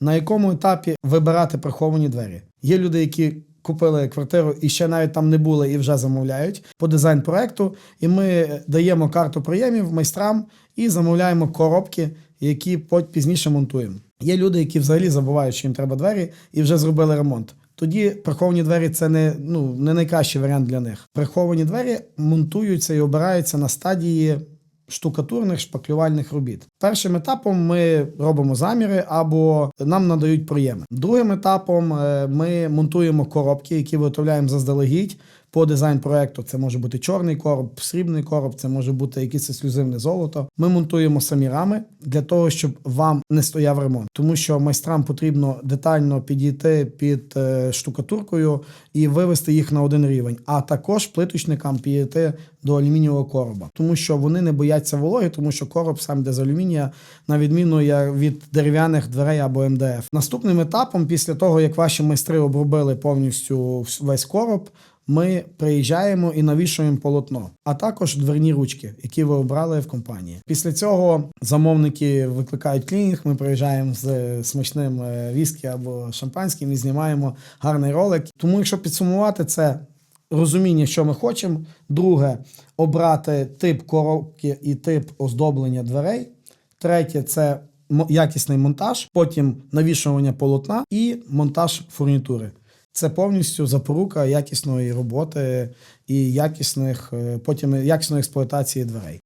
На якому етапі вибирати приховані двері? Є люди, які купили квартиру і ще навіть там не були і вже замовляють по дизайн проекту. І ми даємо карту прийомів майстрам і замовляємо коробки, які пізніше монтуємо. Є люди, які взагалі забувають, що їм треба двері, і вже зробили ремонт. Тоді приховані двері це не, ну, не найкращий варіант для них. Приховані двері монтуються і обираються на стадії штукатурних шпаклювальних робіт. Першим етапом ми робимо заміри або нам надають проєми. Другим етапом е, ми монтуємо коробки, які виготовляємо заздалегідь. По дизайн проекту це може бути чорний короб, срібний короб, це може бути якесь ексклюзивне золото. Ми монтуємо самі рами для того, щоб вам не стояв ремонт, тому що майстрам потрібно детально підійти під е, штукатуркою і вивести їх на один рівень, а також плиточникам підійти до алюмінієвого короба, тому що вони не бояться вологи, тому що короб сам де з алюмінія, на відміну від дерев'яних дверей або МДФ. Наступним етапом, після того як ваші майстри обробили повністю весь короб. Ми приїжджаємо і навішуємо полотно, а також дверні ручки, які ви обрали в компанії. Після цього замовники викликають клінінг. Ми приїжджаємо з смачним е, віскі або шампанським і знімаємо гарний ролик. Тому, якщо підсумувати це. Розуміння, що ми хочемо. Друге, обрати тип коробки і тип оздоблення дверей. Третє це якісний монтаж, потім навішування полотна і монтаж фурнітури. Це повністю запорука якісної роботи і якісних, е, потім якісної експлуатації дверей.